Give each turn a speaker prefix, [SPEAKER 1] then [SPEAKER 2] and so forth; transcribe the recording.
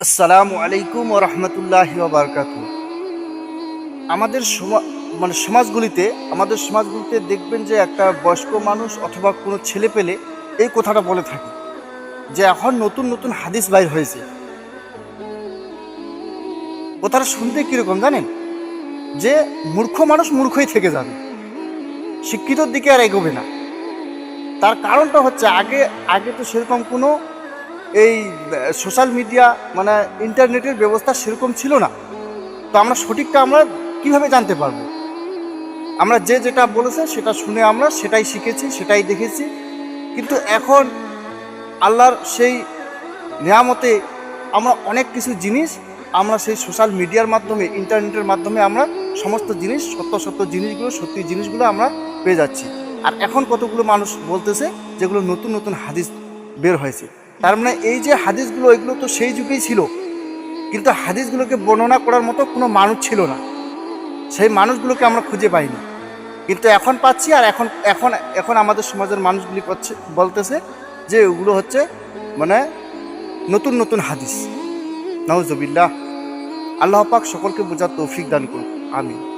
[SPEAKER 1] আসসালামু আলাইকুম রহমতুল্লাহ বারকাত আমাদের মানে সমাজগুলিতে, আমাদের সমাজগুলিতে দেখবেন যে একটা বয়স্ক মানুষ অথবা কোনো ছেলে পেলে এই কথাটা বলে থাকে যে, এখন নতুন নতুন হাদিস বাইর হয়েছে। কথাটা শুনতে কীরকম জানেন? যে, মূর্খ মানুষ মূর্খই থেকে যাবে। শিক্ষিতর দিকে আর এগোবে না। তার কারণটা হচ্ছে আগে আগে তো সেরকম কোনো এই সোশ্যাল মিডিয়া মানে ইন্টারনেটের ব্যবস্থা সেরকম ছিল না। তো আমরা সঠিকটা আমরা কীভাবে জানতে পারব? আমরা যে যেটা বলেছে সেটা শুনে আমরা সেটাই শিখেছি, সেটাই দেখেছি। কিন্তু এখন আল্লাহর সেই নিয়ামতে আমরা অনেক কিছু জিনিস আমরা সেই সোশ্যাল মিডিয়ার মাধ্যমে ইন্টারনেটের মাধ্যমে আমরা সমস্ত জিনিস, সত্য সত্য জিনিসগুলো, সত্যি জিনিসগুলো আমরা পেয়ে যাচ্ছি। আর এখন কতগুলো মানুষ বলতেছে যেগুলো নতুন নতুন হাদিস বের হয়েছে। তার মানে এই যে হাদিসগুলো, এগুলো তো সেই যুগেই ছিল। কিন্তু হাদিসগুলোকে বর্ণনা করার মতো কোনো মানুষ ছিল না। সেই মানুষগুলোকে আমরা খুঁজে পাইনি। কিন্তু এখন পাচ্ছি আর এখন এখন এখন আমাদের সমাজের মানুষগুলি করছে, বলতেছে যে ওগুলো হচ্ছে মানে নতুন নতুন হাদিস। নওজবিল্লাহ আল্লাহ পাক সকলকে বোঝার তৌফিক দান করুন আমিন।